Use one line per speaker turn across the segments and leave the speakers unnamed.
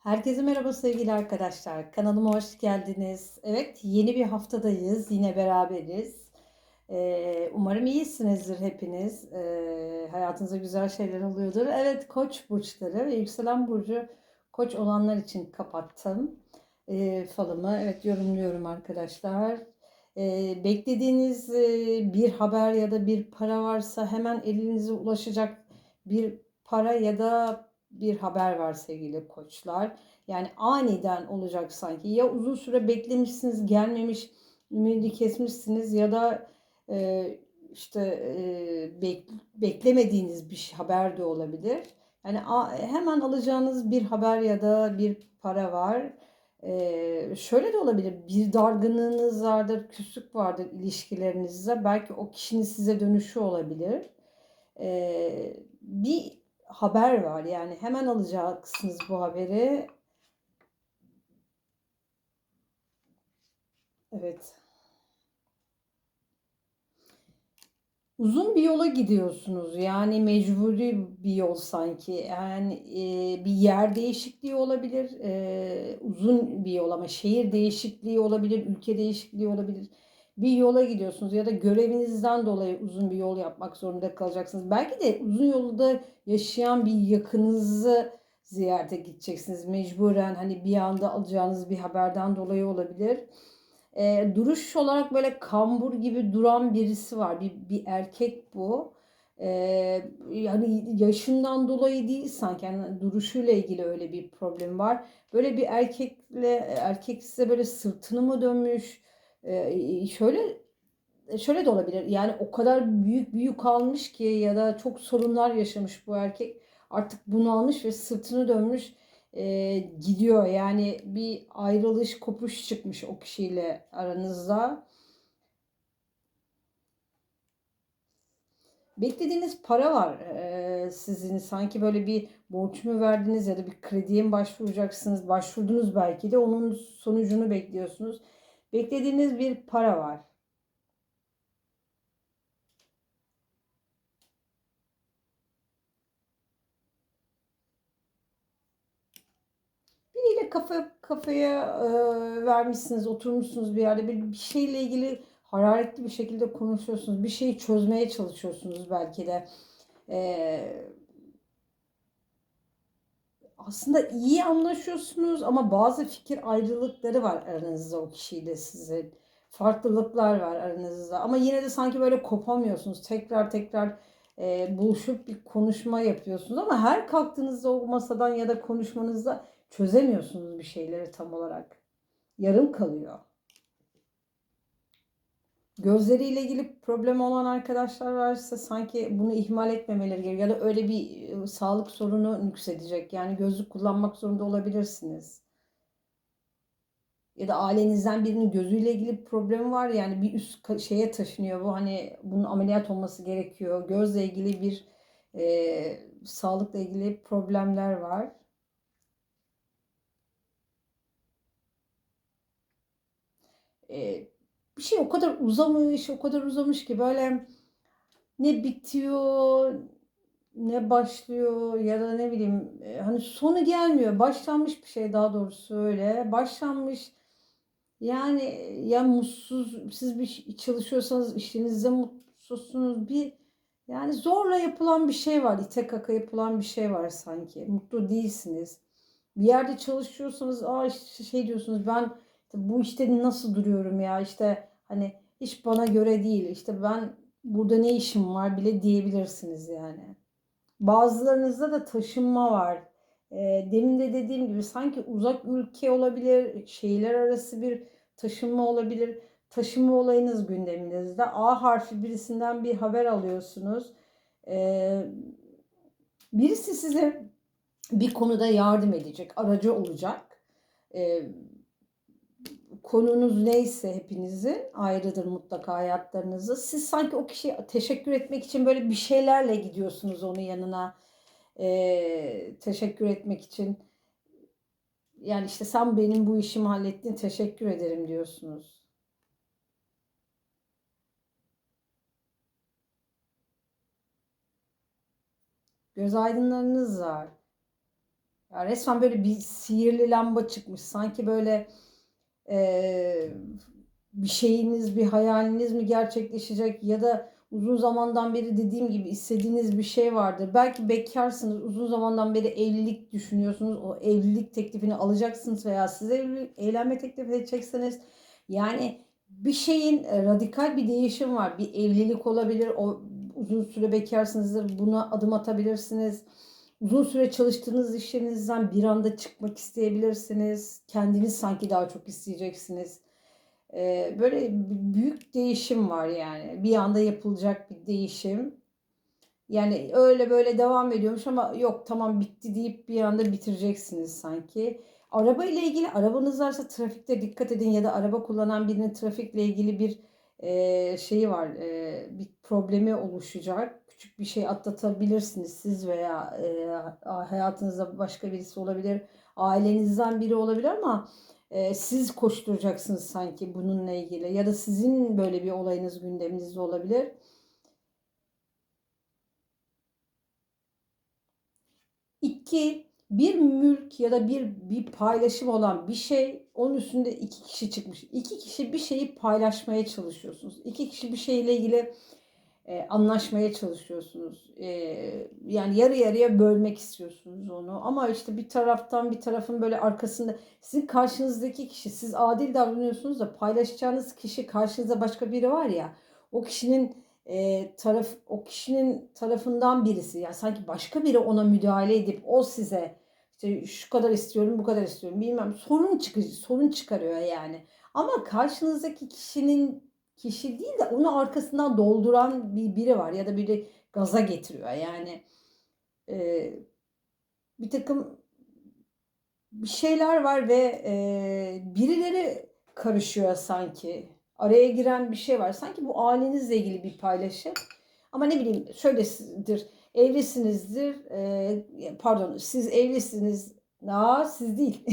Herkese merhaba sevgili arkadaşlar. Kanalıma hoş geldiniz. Evet, yeni bir haftadayız. Yine beraberiz. Ee, umarım iyisinizdir hepiniz. Ee, hayatınızda güzel şeyler oluyordur. Evet, Koç burçları ve yükselen burcu Koç olanlar için kapattım ee, falımı. Evet, yorumluyorum arkadaşlar. Ee, beklediğiniz e, bir haber ya da bir para varsa hemen elinize ulaşacak bir para ya da bir haber var sevgili koçlar. Yani aniden olacak sanki. Ya uzun süre beklemişsiniz gelmemiş, ümidi kesmişsiniz ya da e, işte e, bek, beklemediğiniz bir haber de olabilir. Yani a, hemen alacağınız bir haber ya da bir para var. Ee, şöyle de olabilir. Bir dargınlığınız vardır, küslük vardır ilişkilerinizde. Belki o kişinin size dönüşü olabilir. Ee, bir haber var. Yani hemen alacaksınız bu haberi. Evet. Uzun bir yola gidiyorsunuz. Yani mecburi bir yol sanki. Yani e, bir yer değişikliği olabilir. E, uzun bir yol ama şehir değişikliği olabilir, ülke değişikliği olabilir. Bir yola gidiyorsunuz ya da görevinizden dolayı uzun bir yol yapmak zorunda kalacaksınız. Belki de uzun yolda yaşayan bir yakınınızı ziyarete gideceksiniz. Mecburen hani bir anda alacağınız bir haberden dolayı olabilir e, duruş olarak böyle kambur gibi duran birisi var. Bir, bir erkek bu. E, yani yaşından dolayı değil sanki yani duruşuyla ilgili öyle bir problem var. Böyle bir erkekle erkek size böyle sırtını mı dönmüş? E, şöyle şöyle de olabilir. Yani o kadar büyük büyük almış ki ya da çok sorunlar yaşamış bu erkek. Artık bunu almış ve sırtını dönmüş e, gidiyor. Yani bir ayrılış, kopuş çıkmış o kişiyle aranızda. Beklediğiniz para var e, sizin. Sanki böyle bir borç mu verdiniz ya da bir krediye mi başvuracaksınız? Başvurdunuz belki de onun sonucunu bekliyorsunuz. Beklediğiniz bir para var. Biriyle kafa kafaya e, vermişsiniz, oturmuşsunuz bir yerde bir, bir şeyle ilgili hararetli bir şekilde konuşuyorsunuz. Bir şeyi çözmeye çalışıyorsunuz belki de. E, aslında iyi anlaşıyorsunuz ama bazı fikir ayrılıkları var aranızda o kişiyle sizin. Farklılıklar var aranızda ama yine de sanki böyle kopamıyorsunuz. Tekrar tekrar e, buluşup bir konuşma yapıyorsunuz ama her kalktığınızda o masadan ya da konuşmanızda çözemiyorsunuz bir şeyleri tam olarak. Yarım kalıyor. Gözleriyle ilgili problem olan arkadaşlar varsa sanki bunu ihmal etmemeleri gerekiyor. Ya da öyle bir e, sağlık sorunu nüksedecek. Yani gözlük kullanmak zorunda olabilirsiniz. Ya da ailenizden birinin gözüyle ilgili problemi var. Yani bir üst şeye taşınıyor bu. Hani bunun ameliyat olması gerekiyor. Gözle ilgili bir e, sağlıkla ilgili problemler var. e, bir şey o kadar uzamış, o kadar uzamış ki böyle ne bitiyor, ne başlıyor ya da ne bileyim e, hani sonu gelmiyor. Başlanmış bir şey daha doğrusu öyle. Başlanmış yani ya mutsuz siz bir çalışıyorsanız işinizde mutsuzsunuz bir yani zorla yapılan bir şey var. İte kaka yapılan bir şey var sanki. Mutlu değilsiniz. Bir yerde çalışıyorsanız aa işte şey diyorsunuz ben bu işte nasıl duruyorum ya işte hani hiç bana göre değil işte ben burada ne işim var bile diyebilirsiniz yani. Bazılarınızda da taşınma var. E, demin de dediğim gibi sanki uzak ülke olabilir, şehirler arası bir taşınma olabilir. Taşınma olayınız gündeminizde. A harfi birisinden bir haber alıyorsunuz. E, birisi size bir konuda yardım edecek, aracı olacak. E, konunuz neyse hepinizin ayrıdır mutlaka hayatlarınızı. Siz sanki o kişiye teşekkür etmek için böyle bir şeylerle gidiyorsunuz onun yanına. Ee, teşekkür etmek için. Yani işte sen benim bu işimi hallettin teşekkür ederim diyorsunuz. Göz aydınlarınız var. Ya resmen böyle bir sihirli lamba çıkmış. Sanki böyle eee, bir şeyiniz, bir hayaliniz mi gerçekleşecek ya da uzun zamandan beri dediğim gibi istediğiniz bir şey vardır. Belki bekarsınız, uzun zamandan beri evlilik düşünüyorsunuz. O evlilik teklifini alacaksınız veya size evlenme teklif edeceksiniz. Yani bir şeyin e, radikal bir değişim var. Bir evlilik olabilir. O uzun süre bekarsınızdır. Buna adım atabilirsiniz. Uzun süre çalıştığınız işlerinizden bir anda çıkmak isteyebilirsiniz. Kendiniz sanki daha çok isteyeceksiniz. Ee, böyle büyük değişim var yani. Bir anda yapılacak bir değişim. Yani öyle böyle devam ediyormuş ama yok tamam bitti deyip bir anda bitireceksiniz sanki. Araba ile ilgili arabanız varsa trafikte dikkat edin ya da araba kullanan birinin trafikle ilgili bir e, şeyi var, e, bir problemi oluşacak. Küçük bir şey atlatabilirsiniz siz veya e, hayatınızda başka birisi olabilir, ailenizden biri olabilir ama e, siz koşturacaksınız sanki bununla ilgili ya da sizin böyle bir olayınız gündeminizde olabilir. İki, bir mülk ya da bir bir paylaşım olan bir şey onun üstünde iki kişi çıkmış. İki kişi bir şeyi paylaşmaya çalışıyorsunuz. İki kişi bir şeyle ilgili e, anlaşmaya çalışıyorsunuz. E, yani yarı yarıya bölmek istiyorsunuz onu. Ama işte bir taraftan bir tarafın böyle arkasında sizin karşınızdaki kişi siz adil davranıyorsunuz da paylaşacağınız kişi karşınızda başka biri var ya o kişinin e, taraf o kişinin tarafından birisi ya yani sanki başka biri ona müdahale edip o size işte şu kadar istiyorum bu kadar istiyorum. Bilmem sorun çıkıyor sorun çıkarıyor yani. Ama karşınızdaki kişinin kişi değil de onu arkasından dolduran bir biri var ya da biri gaza getiriyor. Yani e, bir takım bir şeyler var ve e, birileri karışıyor sanki araya giren bir şey var sanki bu ailenizle ilgili bir paylaşım ama ne bileyim şöyledir evlisinizdir e, pardon siz evlisiniz Aa, siz değil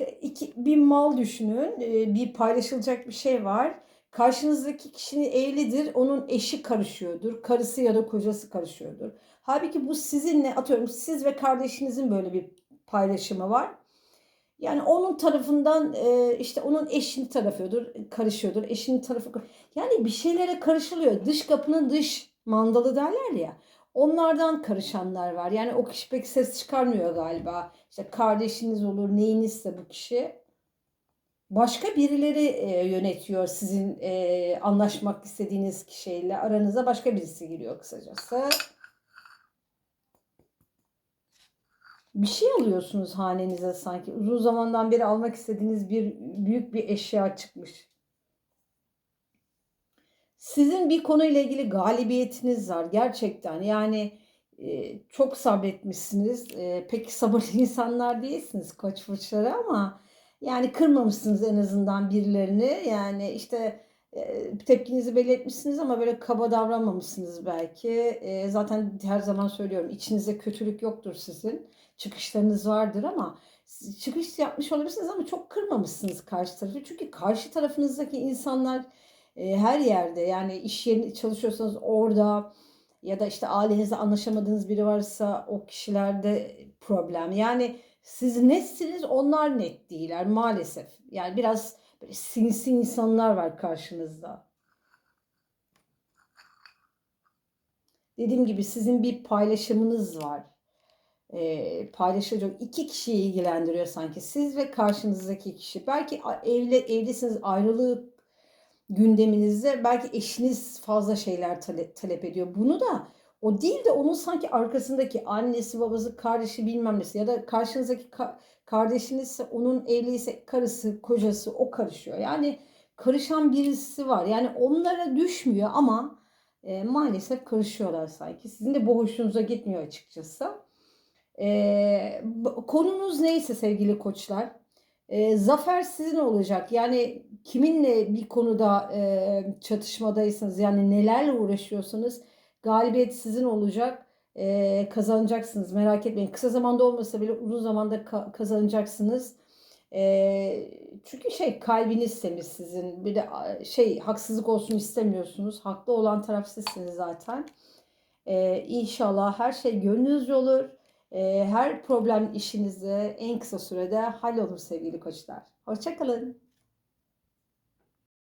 İki, bir mal düşünün e, bir paylaşılacak bir şey var Karşınızdaki kişinin evlidir, onun eşi karışıyordur, karısı ya da kocası karışıyordur. Halbuki bu sizinle atıyorum siz ve kardeşinizin böyle bir paylaşımı var. Yani onun tarafından işte onun eşinin tarafıdır, karışıyordur, eşinin tarafı yani bir şeylere karışılıyor. Dış kapının dış mandalı derler ya. Onlardan karışanlar var. Yani o kişi pek ses çıkarmıyor galiba. İşte kardeşiniz olur, neyinizse bu kişi başka birileri yönetiyor sizin anlaşmak istediğiniz kişiyle. Aranıza başka birisi giriyor kısacası. Bir şey alıyorsunuz hanenize sanki. Uzun zamandan beri almak istediğiniz bir büyük bir eşya çıkmış. Sizin bir konuyla ilgili galibiyetiniz var gerçekten. Yani e, çok sabretmişsiniz. E, pek sabırlı insanlar değilsiniz koç burçları ama yani kırmamışsınız en azından birilerini. Yani işte tepkinizi belirtmişsiniz ama böyle kaba davranmamışsınız belki. Zaten her zaman söylüyorum içinizde kötülük yoktur sizin. Çıkışlarınız vardır ama çıkış yapmış olabilirsiniz ama çok kırmamışsınız karşı tarafı. Çünkü karşı tarafınızdaki insanlar her yerde yani iş yerinde çalışıyorsanız orada ya da işte ailenizde anlaşamadığınız biri varsa o kişilerde problem. Yani siz netsiniz onlar net değiller maalesef. Yani biraz böyle sinsi insanlar var karşınızda. Dediğim gibi sizin bir paylaşımınız var. E, paylaşacak iki kişiyi ilgilendiriyor sanki. Siz ve karşınızdaki kişi. Belki evli, evlisiniz ayrılık gündeminizde belki eşiniz fazla şeyler talep, talep ediyor. Bunu da o değil de onun sanki arkasındaki annesi, babası, kardeşi bilmem nesi ya da karşınızdaki ka- kardeşinizse onun evliyse karısı, kocası o karışıyor. Yani karışan birisi var. Yani onlara düşmüyor ama e, maalesef karışıyorlar sanki. Sizin de bu hoşunuza gitmiyor açıkçası. E, konunuz neyse sevgili koçlar. E, zafer sizin olacak. Yani kiminle bir konuda e, çatışmadaysanız yani nelerle uğraşıyorsanız Galibiyet sizin olacak. Ee, kazanacaksınız merak etmeyin. Kısa zamanda olmasa bile uzun zamanda ka- kazanacaksınız. Ee, çünkü şey kalbiniz temiz sizin. Bir de şey haksızlık olsun istemiyorsunuz. Haklı olan taraf sizsiniz zaten. Ee, inşallah her şey gönlünüzce olur. Ee, her problem işinize en kısa sürede hallolur sevgili koçlar. Hoşçakalın.